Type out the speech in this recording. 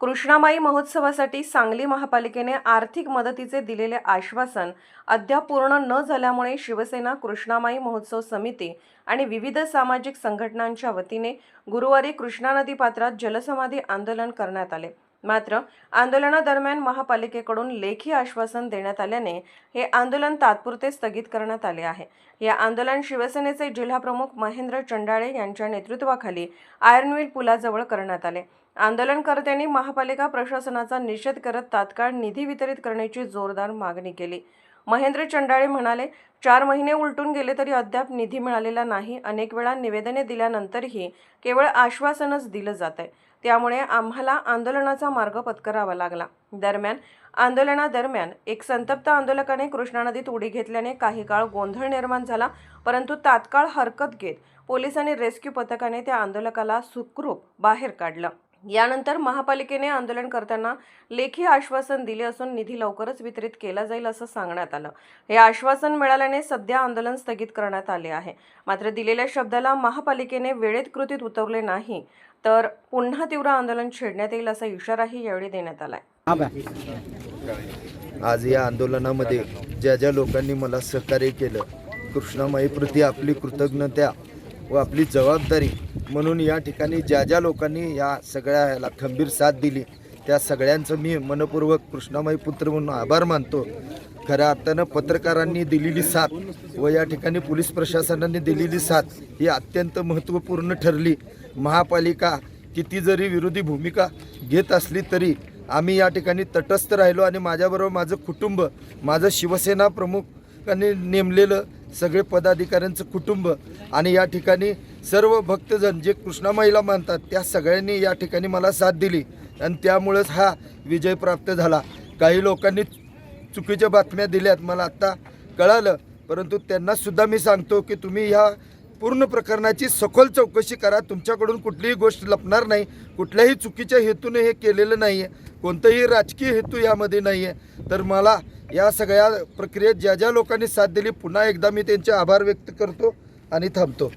कृष्णामाई महोत्सवासाठी सांगली महापालिकेने आर्थिक मदतीचे दिलेले आश्वासन अद्याप पूर्ण न झाल्यामुळे शिवसेना कृष्णामाई महोत्सव समिती आणि विविध सामाजिक संघटनांच्या वतीने गुरुवारी कृष्णा नदी पात्रात जलसमाधी आंदोलन करण्यात आले. मात्र आंदोलनादरम्यान महापालिकेकडून लेखी आश्वासन देण्यात आल्याने हे आंदोलन तात्पुरते स्थगित करण्यात आले आहे. या आंदोलन शिवसेनेचे जिल्हाप्रमुख महेंद्र चंडाळे यांच्या नेतृत्वाखाली आयर्नविल पुलाजवळ करण्यात आले. आंदोलनकर्त्यांनी महापालिका प्रशासनाचा निषेध करत तात्काळ निधी वितरित करण्याची जोरदार मागणी केली. महेंद्र चंडाळे म्हणाले चार महिने उलटून गेले तरी अद्याप निधी मिळालेला नाही. अनेक वेळा निवेदने दिल्यानंतरही केवळ आश्वासनच दिलं जात आहे त्यामुळे आम्हाला आंदोलनाचा मार्ग पत्करावा लागला. दरम्यान आंदोलनादरम्यान एक संतप्त आंदोलकाने कृष्णा नदीत उडी घेतल्याने काही काळ गोंधळ निर्माण झाला परंतु तात्काळ हरकत घेत पोलिसांनी रेस्क्यू पथकाने त्या आंदोलकाला सुखरूप बाहेर काढलं. यानंतर महापालिकेने आंदोलनकर्त्यांना लेखी आश्वासन दिले असून निधी लवकरच वितरित केला जाईल असं सांगण्यात आलं. हे आश्वासन मिळाल्याने सध्या आंदोलन स्थगित करण्यात आले आहे. मात्र दिलेल्या शब्दाला महापालिकेने वेळेत कृतीत उतरले नाही तर पुन्हा तीव्र आंदोलन छेडण्यात येईल असा इशाराही यावेळी देण्यात आलाय. आज या आंदोलनामध्ये ज्या ज्या लोकांनी मला सहकार्य केलं कृष्णामाईप्रती आपली कृतज्ञता व आपली जबाबदारी. म्हणून या ठिकाणी ज्या ज्या लोकांनी या सगळ्या ह्याला खंबीर साथ दिली त्या सगळ्यांचं मी मनपूर्वक कृष्णामाई पुत्र म्हणून आभार मानतो. खऱ्या अर्थानं पत्रकारांनी दिलेली साथ व या ठिकाणी पोलीस प्रशासनाने दिलेली साथ ही अत्यंत महत्त्वपूर्ण ठरली. महापालिका किती जरी विरोधी भूमिका घेत असली तरी आम्ही या ठिकाणी तटस्थ राहिलो आणि माझ्याबरोबर माझं कुटुंब माझं शिवसेना प्रमुखांनी नेमलेलं सगळे पदाधिकाऱ्यांचं कुटुंब आणि या ठिकाणी सर्व भक्तजन जे कृष्णामाईला मानतात त्या सगळ्यांनी या ठिकाणी मला साथ दिली. आणि त्यामुळंच हा विजय प्राप्त झाला. काही लोकांनी चुकीच्या बातम्या दिल्यात मला आत्ता कळालं. परंतु त्यांनासुद्धा मी सांगतो की तुम्ही ह्या पूर्ण प्रकरणाची सखोल चौकशी करा. तुमच्याकडून कुठलीही गोष्ट लपणार नाही. कुठल्याही चुकीच्या हेतूने हे केलेलं नाही आहे कोणतंही राजकीय हेतू यामध्ये नाही आहे तर मला या सगळ्या प्रक्रियेत ज्या ज्या लोकांनी साथ दिली पुन्हा एकदा मी त्यांचे आभार व्यक्त करतो आणि थांबतो.